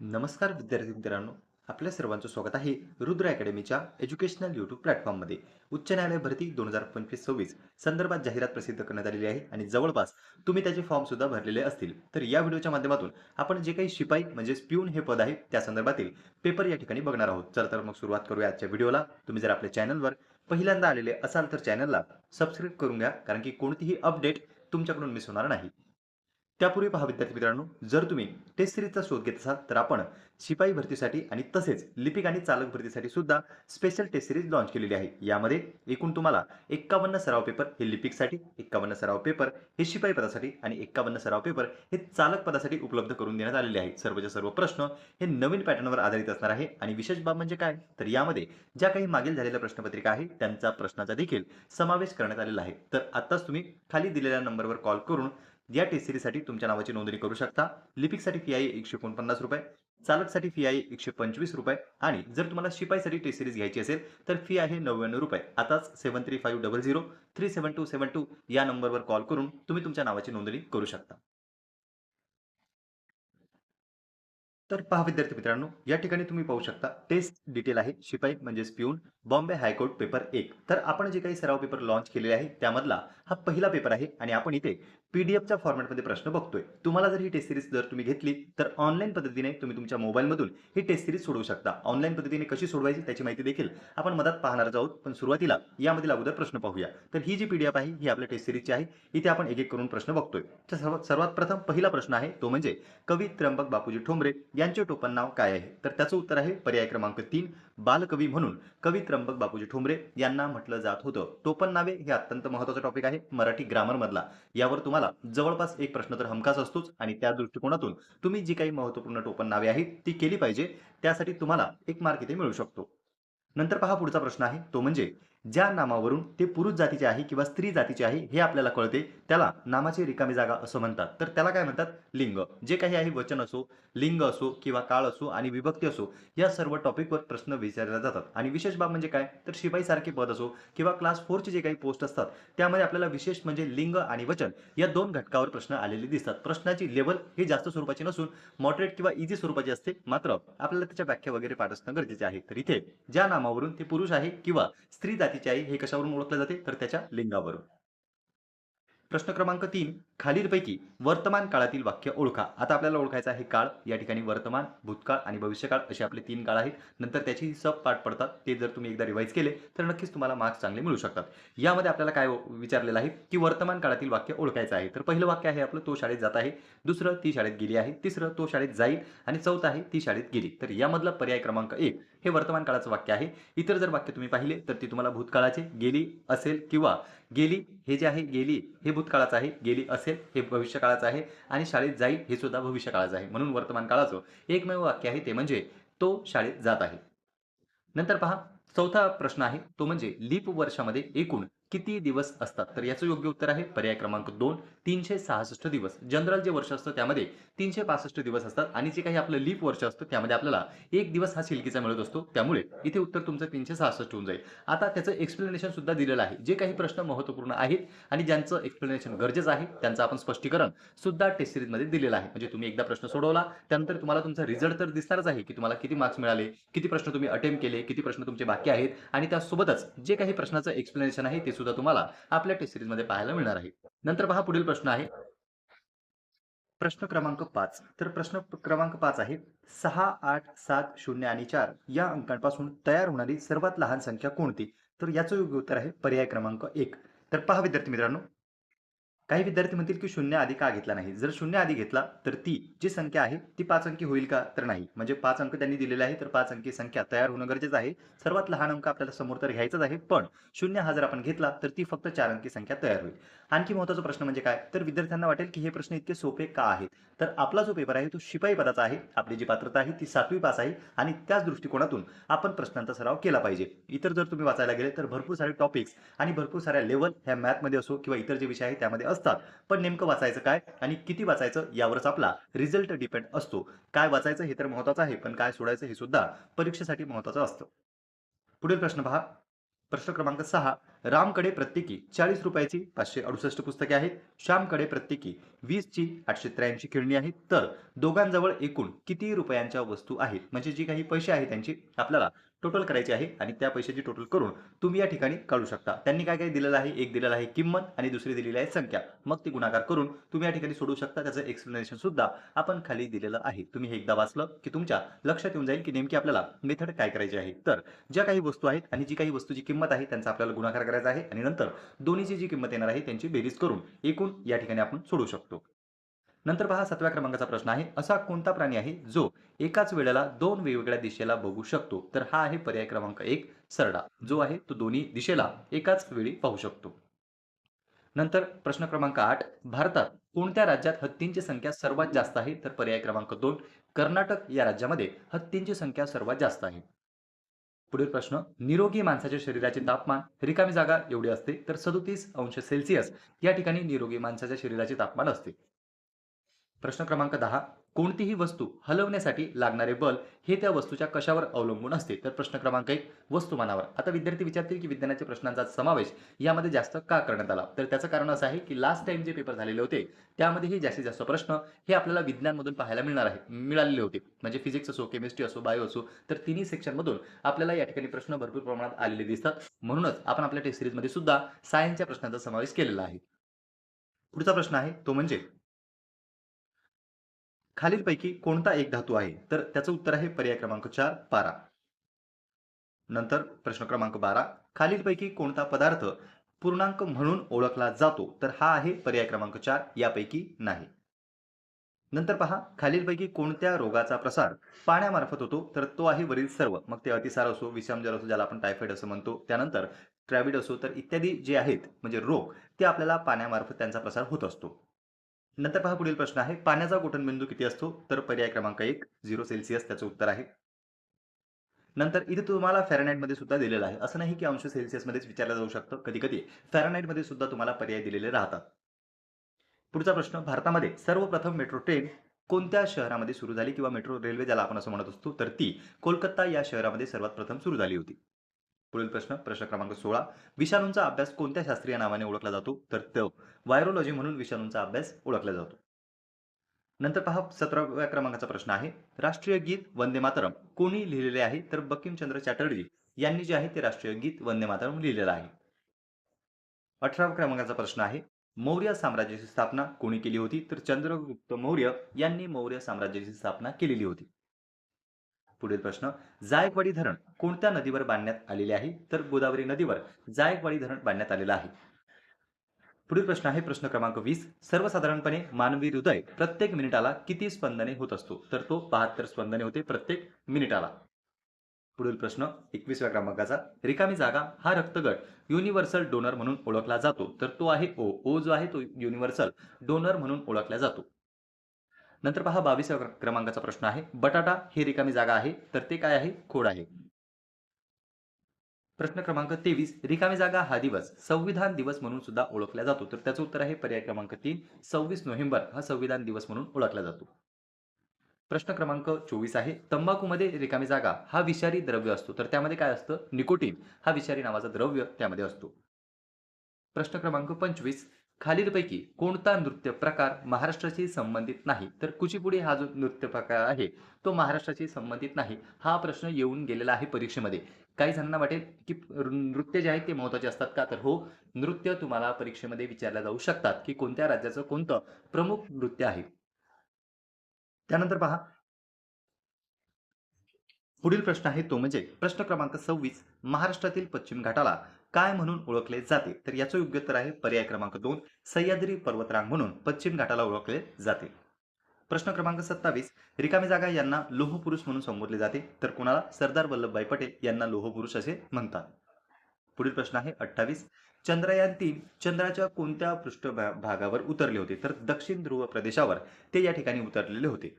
नमस्कार विद्यार्थी मित्रांनो आपल्या सर्वांचं स्वागत आहे रुद्र अकॅडमीच्या एज्युकेशनल यूट्यूब प्लॅटफॉर्ममध्ये. उच्च न्यायालय भरती दोन हजार पंचवीस सव्वीस संदर्भात जाहिरात प्रसिद्ध करण्यात आलेली आहे आणि जवळपास तुम्ही त्याचे फॉर्म सुद्धा भरलेले असतील. तर या व्हिडिओच्या माध्यमातून आपण जे काही शिपाई म्हणजे पिऊन हे पद आहे त्या संदर्भातील पेपर या ठिकाणी बघणार आहोत. चला तर मग सुरुवात करूया आजच्या व्हिडिओला. तुम्ही जर आपल्या चॅनलवर पहिल्यांदा आलेले असाल तर चॅनलला सबस्क्राईब करून घ्या कारण की कोणतीही अपडेट तुमच्याकडून मिस होणार नाही. त्यापूर्वी पहा विद्यार्थी मित्रांनो जर तुम्ही टेस्ट सिरीजचा शोध घेत असाल तर आपण शिपाई भरतीसाठी आणि तसेच लिपिक आणि चालक भरतीसाठी सुद्धा स्पेशल टेस्ट सिरीज लॉन्च केलेली आहे. यामध्ये एकूण तुम्हाला एक्कावन्न सराव पेपर हे लिपिकसाठी एक्कावन्न सराव पेपर हे शिपाई पदासाठी आणि एक्कावन्न सराव पेपर हे चालक पदासाठी उपलब्ध करून देण्यात आलेले आहे सर्वच्या सर्व प्रश्न हे नवीन पॅटर्नवर आधारित असणार आहे. आणि विशेष बाब म्हणजे काय? तर यामध्ये ज्या काही मागील झालेल्या प्रश्नपत्रिका आहे त्यांचा प्रश्नाचा देखील समावेश करण्यात आलेला आहे. तर आताच तुम्ही खाली दिलेल्या नंबरवर कॉल करून या टेस्ट सिरीजसाठी तुमच्या नावाची नोंदणी करू शकता. लिपिकसाठी फी आहे एकशे एकोणपन्नास रुपये चालकसाठी फी आहे एकशे पंचवीस रुपये आणि जर तुम्हाला शिपाईसाठी टेस्ट सिरीज घ्यायची असेल तर फी आहे नव्याण्णव रुपये. आताच seven three five double zero three seven two seven two या नंबरवर कॉल करून तुम्ही तुमच्या नावाची नोंदणी करू शकता. तर पहा विद्यार्थी मित्रांनो या ठिकाणी तुम्ही पाहू शकता टेस्ट डिटेल आहे शिपाई म्हणजेच पिऊन बॉम्बे हायकोर्ट पेपर एक. तर आपण जे काही सराव पेपर लॉन्च केलेले आहे त्यामधला हा पहिला पेपर आहे आणि आपण इथे पीडीएफच्या फॉर्मॅटमध्ये प्रश्न बघतोय. तुम्हाला जर ही टेस्ट सिरीज जर तुम्ही घेतली तर ऑनलाईन पद्धतीने तुम्ही तुमच्या मोबाईलमधून ही टेस्ट सिरीज सोडवू शकता. ऑनलाईन पद्धतीने कशी सोडवायची त्याची माहिती देखील आपण मदत पाहणार आहोत. पण सुरुवातीला यामधील अगोदर प्रश्न पाहूया. तर ही जी पीडीएफ आहे ही आपल्या टेस्ट सिरीजची आहे. इथे आपण एक एक करून प्रश्न बघतोय. तर सर्वात सर्वात प्रथम पहिला प्रश्न आहे तो म्हणजे कवी त्र्यंबक बापूजी ठोंबरे यांचे टोपण नाव काय आहे? तर त्याचं उत्तर आहे पर्याय क्रमांक तीन बालकवी म्हणून कवी त्र्यंबक बापूजी ठोंबरे यांना म्हटलं जात होतं. टोपण नावे हे अत्यंत महत्त्वाचा टॉपिक आहे. मराठी ग्रामर मधला. यावर तुम्हाला जवळपास एक प्रश्न तर हमखास असतोच आणि त्या दृष्टिकोनातून तुम्ही जी काही महत्त्वपूर्ण टोपण नावे आहेत ती केली पाहिजे. त्यासाठी तुम्हाला एक मार्क इथे मिळू शकतो. नंतर पहा पुढचा प्रश्न आहे. तो म्हणजे ज्या नामावरून ते पुरुष जातीचे आहे किंवा स्त्री जातीचे आहे हे आपल्याला कळते त्याला नामाची रिकामी जागा असं म्हणतात. तर त्याला काय म्हणतात? लिंग. जे काही आहे वचन असो लिंग असो किंवा काळ असो आणि विभक्ती असो या सर्व टॉपिकवर प्रश्न विचारले जातात. आणि विशेष बाब म्हणजे काय? तर शिपाई सारखे पद असो किंवा क्लास फोरचे जे काही पोस्ट असतात त्यामध्ये आपल्याला विशेष म्हणजे लिंग आणि वचन या दोन घटकावर प्रश्न आलेले दिसतात. प्रश्नाची लेवल ही जास्त स्वरूपाची नसून मॉडरेट किंवा इझी स्वरूपाची असते. मात्र आपल्याला त्याच्या व्याख्या वगैरे पाठ असणं गरजेचे आहे. तर इथे ज्या नामावरून ते पुरुष आहे किंवा स्त्री जातीची आई हे कशावरून ओळखले जाते? तर त्याच्या लिंगावरून. प्रश्न क्रमांक तीन खालीलपैकी वर्तमान काळातील वाक्य ओळखा. आता आपल्याला ओळखायचं आहे काळ. या ठिकाणी वर्तमान भूतकाळ आणि भविष्यकाळ असे आपले तीन काळ आहेत. नंतर त्याची सब पाठ पडतात. ते जर तुम्ही एकदा रिवाईज केले तर नक्कीच तुम्हाला मार्क्स चांगले मिळू शकतात. यामध्ये आपल्याला काय विचारलेलं आहे? की वर्तमान काळातील वाक्य ओळखायचं आहे. तर पहिलं वाक्य आहे आपलं तो शाळेत जात आहे. दुसरं ती शाळेत गेली आहे. तिसरं तो शाळेत जाईल. आणि चौथं आहे ती शाळेत गेली. तर यामधला पर्याय क्रमांक एक हे वर्तमान काळाचं वाक्य आहे. इतर जर वाक्य तुम्ही पाहिले तर ती तुम्हाला भूतकाळाचे गेली असेल किंवा गेली हे जे आहे गेली हे भूतकाळाचं आहे गेली असेल हे भविष्यकाळाचं आहे आणि शाळेत जाईल हे सुद्धा भविष्यकाळाचं आहे. म्हणून वर्तमान काळाचं एकमेव वाक्य आहे ते म्हणजे तो शाळेत जात आहे. नंतर पहा चौथा प्रश्न आहे तो म्हणजे लीप वर्षामध्ये एकूण किती दिवस असतात? तर याचं योग्य उत्तर आहे पर्याय क्रमांक दोन तीनशे सहासष्ट दिवस. जनरल जे वर्ष असतं त्यामध्ये तीनशे पासष्ट दिवस असतात आणि जे काही आपलं लीप वर्ष असतं त्यामध्ये आपल्याला एक दिवस हा शिल्कीचा मिळत असतो. त्यामुळे इथे उत्तर तुमचं तीनशे सहासष्ट होऊन जाईल. आता त्याचं एक्सप्लेनेशन सुद्धा दिलेलं आहे. जे काही प्रश्न महत्त्वपूर्ण आहेत आणि ज्यांचं एक्सप्लेनेशन गरजेचं आहे त्यांचं आपण स्पष्टीकरण सुद्धा टेस्ट सिरीजमध्ये दिलेलं आहे. म्हणजे तुम्ही एकदा प्रश्न सोडवला त्यानंतर तुम्हाला तुमचा रिझल्ट तर दिसणारच आहे की तुम्हाला किती मार्क्स मिळाले किती प्रश्न तुम्ही अटेम्प्ट केले किती प्रश्न तुमचे बाकी आहेत आणि त्यासोबतच जे काही प्रश्नाचं एक्सप्लेनेशन आहे ते सुद्धा तुम्हाला आपल्या टेस्ट सिरीजमध्ये पाहायला मिळणार आहे. नंतर पहा पुढील प्रश्न आहे. प्रश्न क्रमांक पाच. तर प्रश्न क्रमांक पाच आहे सहा आठ सात शून्य आणि चार या अंकांपासून तयार होणारी सर्वात लहान संख्या कोणती? तर याचं योग्य उत्तर आहे पर्याय क्रमांक एक. तर पहा विद्यार्थी मित्रांनो काही विद्यार्थी म्हणतील की शून्य आधी का घेतला नाही? जर शून्य आधी घेतला तर ती जी संख्या आहे ती पाच अंकी होईल का तर नाही. म्हणजे पाच अंक त्यांनी दिलेले आहे तर पाच अंकी संख्या तयार होणं गरजेचं आहे. सर्वात लहान अंक आपल्याला समोर तर घ्यायचाच आहे पण शून्य हा जर आपण घेतला तर ती फक्त चार अंकी संख्या तयार होईल. आणखी महत्त्वाचा प्रश्न म्हणजे काय? तर विद्यार्थ्यांना वाटेल की हे प्रश्न इतके सोपे का आहेत? तर आपला जो पेपर आहे तो शिपाई पदाचा आहे. आपली जी पात्रता आहे ती सातवी पास आहे आणि त्याच दृष्टिकोनातून आपण प्रश्नांचा सराव केला पाहिजे. इतर जर तुम्ही वाचायला गेले तर भरपूर सारे टॉपिक्स आणि भरपूर साऱ्या लेवल ह्या मॅथमध्ये असो किंवा इतर जे विषय आहेत त्यामध्ये असतात. पण नेमकं वाचायचं काय आणि किती वाचायचं यावरच आपला रिझल्ट डिपेंड असतो. काय वाचायचं हे तर महत्वाचं आहे पण काय सोडायचं हे सुद्धा परीक्षेसाठी महत्वाचं असतं. पुढील प्रश्न पहा. प्रश्न क्रमांक सहा रामकडे प्रत्येकी चाळीस रुपयाची पाचशे अडुसष्ट पुस्तके आहेत. श्यामकडे प्रत्येकी वीसची आठशे त्र्याऐंशी खेळणी आहेत. तर दोघांजवळ एकूण किती रुपयांच्या वस्तू आहेत? म्हणजे जी काही पैसे आहेत त्यांची आपल्याला टोटल करायची आहे आणि त्या पैशाची टोटल करून तुम्ही या ठिकाणी काढू शकता. त्यांनी काय काय दिलेलं आहे? एक दिलेलं आहे किंमत आणि दुसरी दिलेली आहे संख्या. मग ती गुणाकार करून तुम्ही या ठिकाणी सोडू शकता. त्याचं एक्सप्लेनेशन सुद्धा आपण खाली दिलेलं आहे. तुम्ही हे एकदा वाचलं की तुमच्या लक्षात येऊन जाईल की नेमकी आपल्याला मेथड काय करायची आहे. तर ज्या काही वस्तू आहेत आणि जी काही वस्तूची किंमत आहे त्यांचा आपल्याला गुणाकार करायचा आहे आणि नंतर दोन्हीची जी किंमत येणार आहे त्यांची बेरीज करून एकूण या ठिकाणी आपण सोडू शकतो. नंतर पहा सातव्या क्रमांकाचा प्रश्न आहे असा कोणता प्राणी आहे जो एकाच वेळेला दोन वेगवेगळ्या दिशेला बघू शकतो? तर हा आहे पर्याय क्रमांक एक सरडा. जो आहे तो दोन्ही दिशेला एकाच वेळी पाहू शकतो. नंतर प्रश्न क्रमांक आठ भारतात कोणत्या राज्यात हत्तींची संख्या सर्वात जास्त आहे? तर पर्याय क्रमांक दोन कर्नाटक या राज्यामध्ये हत्तींची संख्या सर्वात जास्त आहे. पुढील प्रश्न निरोगी माणसाच्या शरीराचे तापमान रिकामी जागा एवढी असते तर सदोतीस अंश सेल्सिअस या ठिकाणी निरोगी माणसाच्या शरीराचे तापमान असते. प्रश्न क्रमांक दहा कोणतीही वस्तू हलवण्यासाठी लागणारे बल हे त्या वस्तूच्या कशावर अवलंबून असते? तर प्रश्न क्रमांक एक वस्तुमानावर आता विद्यार्थी विचारतील की विज्ञानाच्या प्रश्नांचा समावेश यामध्ये जास्त का करण्यात आला? तर त्याचं कारण असं आहे की लास्ट टाइम जे पेपर झालेले होते त्यामध्येही जास्तीत जास्त प्रश्न हे आपल्याला विज्ञानमधून पाहायला मिळणार आहे मिळालेले होते. म्हणजे फिजिक्स असो केमिस्ट्री असो बायो असो तर तिन्ही सेक्शनमधून आपल्याला या ठिकाणी प्रश्न भरपूर प्रमाणात आलेले दिसतात. म्हणूनच आपण आपल्या टेस्ट सिरीजमध्ये सुद्धा सायन्सच्या प्रश्नांचा समावेश केलेला आहे. पुढचा प्रश्न आहे तो म्हणजे खालीलपैकी कोणता एक धातू आहे? तर त्याचं उत्तर आहे पर्याय क्रमांक चार पारा. नंतर प्रश्न क्रमांक बारा. खालीलपैकी कोणता पदार्थ पूर्णांक म्हणून ओळखला जातो? तर हा आहे पर्याय क्रमांक चार यापैकी नाही. नंतर पहा खालीलपैकी कोणत्या रोगाचा प्रसार पाण्यामार्फत होतो? तर तो आहे वरील सर्व. मग ते अतिसार असो विषामजर असो ज्याला आपण टायफॉइड असं म्हणतो. त्यानंतर ट्रॅव्हिड असो तर इत्यादी जे आहेत म्हणजे रोग ते आपल्याला पाण्यामार्फत त्यांचा प्रसार होत असतो. नंतर पहा पुढील प्रश्न आहे. पाण्याचा गोठणबिंदू किती असतो? तर पर्याय क्रमांक एक झिरो सेल्सिअस त्याचं उत्तर आहे. नंतर इथे तुम्हाला फॅरनाईटमध्ये सुद्धा दिलेलं आहे. असं नाही की अंश सेल्सियस मध्येच विचारलं जाऊ शकतं. कधी कधी फॅरनाईटमध्ये सुद्धा तुम्हाला पर्याय दिलेले राहतात. पुढचा प्रश्न भारतामध्ये सर्वप्रथम मेट्रो ट्रेन कोणत्या शहरामध्ये सुरू झाली किंवा मेट्रो रेल्वे ज्याला आपण असं म्हणत असतो तर ती कोलकाता या शहरामध्ये सर्वात प्रथम सुरू झाली होती. पुढील प्रश्न प्रश्न क्रमांक सोळा. विषाणूंचा अभ्यास कोणत्या शास्त्रीय नावाने ओळखला जातो? तर तो व्हायरोलॉजी म्हणून विषाणूंचा अभ्यास ओळखला जातो. नंतर पहा सतराव्या क्रमांकाचा प्रश्न आहे. राष्ट्रीय गीत वंदे मातरम कोणी लिहिलेले आहे? तर बंकिमचंद्र चॅटर्जी यांनी जे आहे ते राष्ट्रीय गीत वंदे मातरम लिहिलेलं आहे. अठराव्या क्रमांकाचा प्रश्न आहे. मौर्य साम्राज्याची स्थापना कोणी केली होती? तर चंद्रगुप्त मौर्य यांनी मौर्य साम्राज्याची स्थापना केलेली होती. पुढील प्रश्न. जायकवाडी धरण कोणत्या नदीवर बांधण्यात आलेले आहे? तर गोदावरी नदीवर जायकवाडी धरण बांधण्यात आलेलं आहे. पुढील प्रश्न आहे प्रश्न क्रमांक वीस. सर्वसाधारणपणे मानवी हृदय प्रत्येक मिनिटाला किती स्पंदने होत असतो? तर तो बहात्तर स्पंदने होते प्रत्येक मिनिटाला. पुढील प्रश्न एकवीसव्या क्रमांकाचा. रिकामी जागा हा रक्तगट युनिव्हर्सल डोनर म्हणून ओळखला जातो. तर तो आहे ओ ओ जो आहे तो युनिव्हर्सल डोनर म्हणून ओळखला जातो. नंतर पहा बावीस क्रमांकाचा प्रश्न आहे. बटाटा ही रिकामी जागा आहे तर ते काय आहे? खोड आहे. प्रश्न क्रमांक तेवीस. रिकामी जागा हा दिवस संविधान दिवस म्हणून सुद्धा ओळखला जातो. तर त्याचं उत्तर आहे पर्याय क्रमांक तीन सव्वीस नोव्हेंबर हा संविधान दिवस म्हणून ओळखला जातो. प्रश्न क्रमांक चोवीस आहे. तंबाखूमध्ये रिकामी जागा हा विषारी द्रव्य असतो. तर त्यामध्ये काय असतं? निकोटीन हा विषारी नावाचा द्रव्य त्यामध्ये असतो. प्रश्न क्रमांक पंचवीस. खालीलपैकी कोणता नृत्य प्रकार महाराष्ट्राशी संबंधित नाही? तर कुचिपुडी हा जो नृत्य प्रकार आहे तो महाराष्ट्राशी संबंधित नाही. हा प्रश्न येऊन गेलेला आहे परीक्षेमध्ये. काही जणांना वाटेल की नृत्य जे आहेत ते महत्त्वाचे असतात का? तर हो नृत्य तुम्हाला परीक्षेमध्ये विचारल्या जाऊ शकतात की कोणत्या राज्याचं कोणतं प्रमुख नृत्य आहे? त्यानंतर पहा पुढील प्रश्न आहे तो म्हणजे प्रश्न क्रमांक सव्वीस महाराष्ट्रातील पश्चिम घाटाला काय म्हणून ओळखले जाते? तर याचं योग्य उत्तर आहे पर्याय क्रमांक दोन सह्याद्री पर्वतरांग म्हणून पश्चिम घाटाला ओळखले जाते. प्रश्न क्रमांक सत्तावीस रिकामी जागा यांना लोहपुरुष म्हणून संबोधले जाते. तर कोणाला? सरदार वल्लभभाई पटेल यांना लोहपुरुष असे म्हणतात. पुढील प्रश्न आहे अठ्ठावीस चंद्रयान तीन चंद्राच्या कोणत्या पृष्ठभागावर उतरले होते? तर दक्षिण ध्रुव प्रदेशावर ते या ठिकाणी उतरलेले होते.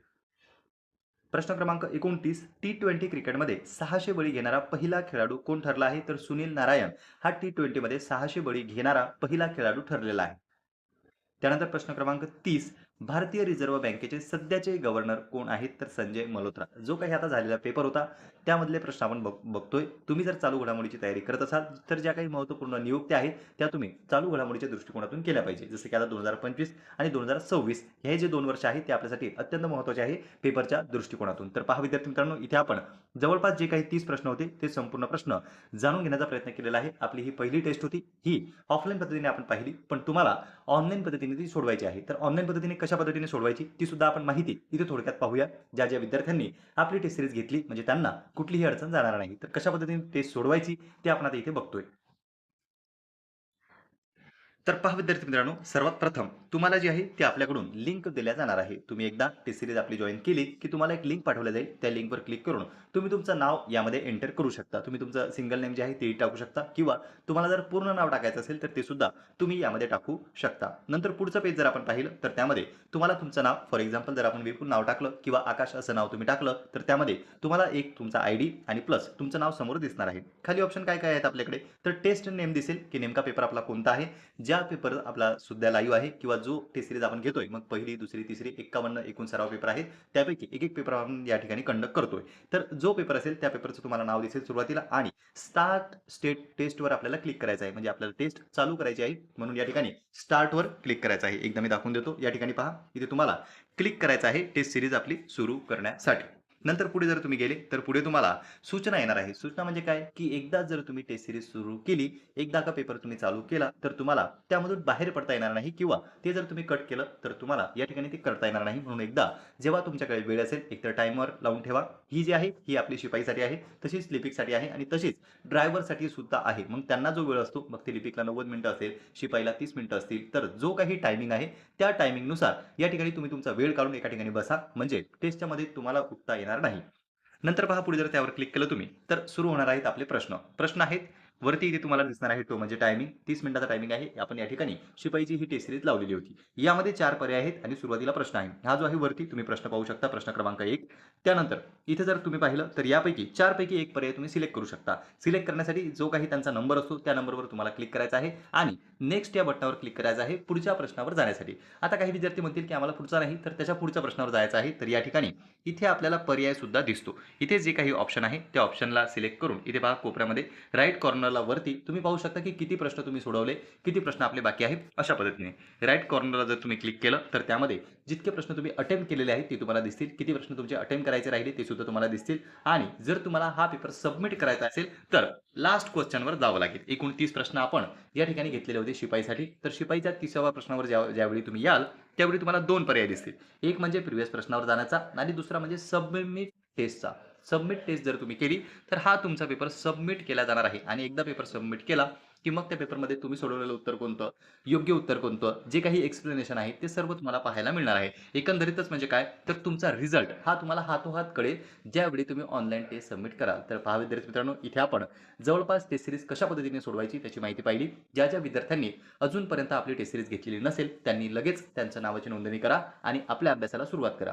प्रश्न क्रमांक एकोणतीस टी ट्वेंटी क्रिकेटमध्ये सहाशे बळी घेणारा पहिला खेळाडू कोण ठरला आहे? तर सुनील नारायण हा टी ट्वेंटीमध्ये सहाशे बळी घेणारा पहिला खेळाडू ठरलेला आहे. त्यानंतर प्रश्न क्रमांक तीस भारतीय रिझर्व्ह बँकेचे सध्याचे गव्हर्नर कोण आहेत? तर संजय मल्होत्रा. जो काही आता झालेला पेपर होता त्यामधले प्रश्न आपण बघ बघतोय. तुम्ही जर चालू घडामोडीची तयारी करत असाल तर ज्या काही महत्त्वपूर्ण नियुक्त्या आहेत त्या तुम्ही चालू घडामोडीच्या दृष्टिकोनातून केल्या पाहिजे. जसं की आता दोन हजार पंचवीस आणि दोन हजार सव्वीस हे जे दोन वर्ष आहेत ते आपल्यासाठी अत्यंत महत्त्वाचे आहे पेपरच्या दृष्टिकोनातून. तर पहा विद्यार्थी मित्रांनो इथे आपण जवळपास जे काही तीस प्रश्न होते ते संपूर्ण प्रश्न जाणून घेण्याचा प्रयत्न केलेला आहे. आपली ही पहिली टेस्ट होती. ही ऑफलाईन पद्धतीने आपण पाहिली पण तुम्हाला ऑनलाईन पद्धतीने ती सोडवायची आहे. तर ऑनलाईन पद्धतीने कशा पद्धतीने सोडवायची ती सुद्धा आपण माहिती इथे थोडक्यात पाहूया. ज्या ज्या विद्यार्थ्यांनी आपली टेस्ट सिरीज घेतली म्हणजे त्यांना कुठलीही अडचण जाणार नाही. तर कशा पद्धतीने टेस्ट सोडवायची ते आपण आता इथे बघतोय. तर पहा विद्यार्थी मित्रांनो सर्वात प्रथम तुम्हाला जी आहे ती आपल्याकडून लिंक दिल्या जाणार आहे. तुम्ही एकदा टी सिरीज आपली जॉईन केली की तुम्हाला एक लिंक पाठवली जाईल. त्या लिंकवर क्लिक करून तुम्ही तुमचं नाव यामध्ये एंटर करू शकता. तुम्ही तुमचं सिंगल नेम जे आहे ते टाकू शकता. किंवा तुम्हाला जर पूर्ण नाव टाकायचं असेल तर ते सुद्धा तुम्ही यामध्ये टाकू शकता. नंतर पुढचं पेज जर आपण पाहिलं तर त्यामध्ये तुम्हाला तुमचं नाव फॉर एक्झाम्पल जर आपण विपुल नाव टाकलं किंवा आकाश असं नाव तुम्ही टाकलं तर त्यामध्ये तुम्हाला एक तुमचा आय डी आणि प्लस तुमचं नाव समोर दिसणार आहे. खाली ऑप्शन काय काय आहेत आपल्याकडे? तर टेस्ट नेम दिसेल की नेमका पेपर आपला कोणता आहे? ज्या पेपर आपला सुद्धा लाईव्ह आहे किंवा जो टेस्ट सिरीज आपण घेतोय मग पहिली दुसरी तिसरी एक्कावन्न एकूण सराव पेपर आहेत त्यापैकी एक एक पेपर आपण या ठिकाणी कंडक्ट करतोय. तर जो पेपर असेल त्या पेपरचं तुम्हाला नाव दिसेल सुरुवातीला आणि स्टार्ट स्टेट टेस्टवर आपल्याला क्लिक करायचं आहे. म्हणजे आपल्याला टेस्ट चालू करायची आहे म्हणून या ठिकाणी स्टार्टवर क्लिक करायचं आहे. एकदा मी दाखवून देतो. या ठिकाणी पहा इथे तुम्हाला क्लिक करायचं आहे टेस्ट सिरीज आपली सुरू करण्यासाठी. नंतर पुढे जर तुम्ही गेले तर पुढे तुम्हाला सूचना येणार आहे. सूचना म्हणजे काय? की एकदा जर तुम्ही टेस्ट सिरीज सुरू केली एकदा का पेपर तुम्ही चालू केला तर तुम्हाला त्यामधून बाहेर पडता येणार नाही किंवा ते जर तुम्ही कट केलं तर तुम्हाला या ठिकाणी ते करता येणार नाही. म्हणून एकदा जेव्हा तुमच्याकडे वेळ असेल एकतर टाइमवर लावून ठेवा. ही जी आहे ही आपली शिपाईसाठी आहे तशीच लिपिकसाठी आहे आणि तशीच ड्रायव्हरसाठी सुद्धा आहे. मग त्यांना जो वेळ असतो मग ते लिपिकला नव्वद मिनिटं असेल शिपाईला तीस मिनिटं असतील तर जो काही टायमिंग आहे त्या टायमिंगनुसार या ठिकाणी तुम्ही तुमचा वेळ काढून एका ठिकाणी बसा. म्हणजे टेस्टच्या मध्ये तुम्हाला उठता येणार नाही. नंतर पहा पुढे जर त्यावर क्लिक केलं तुम्ही तर सुरू होणार आहेत आपले प्रश्न. प्रश्न आहेत वरती इथे तुम्हाला दिसणार आहे तो म्हणजे टायमिंग तीस मिनिटाचा टायमिंग आहे. आपण या ठिकाणी शिपाईची ही टेस्ट सिरीज लावलेली होती. यामध्ये चार पर्याय आहेत आणि सुरुवातीला प्रश्न आहे. हा जो आहे वरती तुम्ही प्रश्न पाहू शकता. प्रश्न क्रमांक एक. त्यानंतर इथे जर तुम्ही पाहिलं तर यापैकी चारपैकी एक पर्याय तुम्ही सिलेक्ट करू शकता. सिलेक्ट करण्यासाठी जो काही त्यांचा नंबर असतो त्या नंबरवर तुम्हाला क्लिक करायचा आहे आणि नेक्स्ट या बटनावर क्लिक करायचं आहे पुढच्या प्रश्नावर जाण्यासाठी. आता काही विद्यार्थी म्हणतील की आम्हाला पुढचा नाही तर त्याच्या पुढच्या प्रश्नावर जायचं आहे. तर या ठिकाणी इथे आपल्याला पर्याय सुद्धा दिसतो. इथे जे काही ऑप्शन आहे त्या ऑप्शनला सिलेक्ट करून इथे पहा कोपऱ्यामध्ये राईट कॉर्नर वरती तुम्ही पाहू शकता की किती प्रश्न तुम्ही सोडवले किती प्रश्न आपले बाकी आहेत अशा पद्धतीने. राईट कॉर्नरला जर तुम्ही क्लिक केलं तर त्यामध्ये जितके प्रश्न तुम्ही अटेम्प्ट केलेले आहेत ते तुम्हाला दिसतील. किती प्रश्न तुमचे अटेम्प्ट करायचे राहिले ते सुद्धा तुम्हाला दिसतील. आणि जर तुम्हाला हा पेपर सबमिट करायचा असेल तर लास्ट क्वेश्चनवर जावं लागेल. एकूण तीस प्रश्न आपण या ठिकाणी घेतलेले होते शिपाईसाठी. तर शिपाईच्या तिसाव्या प्रश्नावर ज्या ज्यावेळी तुम्ही याल त्यावेळी तुम्हाला दोन पर्याय दिसतील. एक म्हणजे प्रिव्हियस प्रश्नावर जाण्याचा आणि दुसरा म्हणजे सबमिट टेस्टचा सबमिट टेस्ट जर तुम्ही केली तर हा तुमचा पेपर सबमिट केला जाणार आहे. आणि एकदा पेपर सबमिट केला की मग त्या पेपरमध्ये तुम्ही सोडवलेलं उत्तर कोणतं? योग्य उत्तर कोणतं? जे काही एक्सप्लेनेशन आहे ते सर्व तुम्हाला पाहायला मिळणार आहे. एकंदरीतच म्हणजे काय? तर तुमचा रिझल्ट हा तुम्हाला हातोहात कळेल. ज्यावेळी तुम्ही ऑनलाईन टेस्ट सबमिट कराल तर पहा विद्यार्थी मित्रांनो इथे आपण जवळपास टेस्ट सिरीज कशा पद्धतीने सोडवायची त्याची माहिती पाहिली. ज्या ज्या विद्यार्थ्यांनी अजूनपर्यंत आपली टेस्ट सिरीज घेतलेली नसेल त्यांनी लगेच त्यांच्या नावाची नोंदणी करा आणि आपल्या अभ्यासाला सुरुवात करा.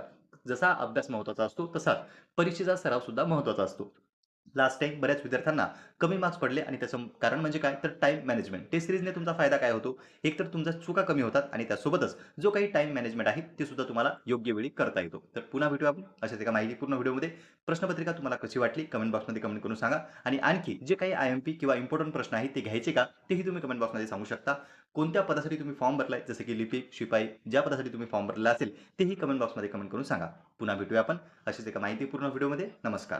जसा अभ्यास महत्त्वाचा असतो तसाच. परीक्षेचा सराव सुद्धा महत्त्वाचा असतो. लास्ट टाइम बऱ्याच विद्यार्थ्यांना कमी मार्क्स पडले आणि त्याचं कारण म्हणजे काय? तर टाईम मॅनेजमेंट टेस्ट सिरीजने तुमचा फायदा काय होतो? एक तर तुमच्या चुका कमी होतात आणि त्यासोबतच जो काही टाईम मॅनेजमेंट आहे ते सुद्धा तुम्हाला योग्य वेळी करता येतो. तर पुन्हा भेटू आपण अशाच एका माहितीपूर्ण व्हिडिओमध्ये. प्रश्नपत्रिका तुम्हाला कशी वाटली? कमेंट बॉक्समध्ये कमेंट करून सांगा. आणि आणखी जे काही आय एम पी किंवा इम्पॉर्टंट प्रश्न आहेत ते घ्यायचे का? तेही तुम्ही कमेंट बॉक्समध्ये सांगू शकता. कोणत्या पदासाठी तुम्ही फॉर्म भरलाय? जसं की लिपिक शिपाई ज्या पदासाठी तुम्ही फॉर्म भरला असेल तेही कमेंट बॉक्समध्ये कमेंट करून सांगा. पुन्हा भेटूया आपण अशाच एका माहितीपूर्ण व्हिडिओमध्ये. नमस्कार.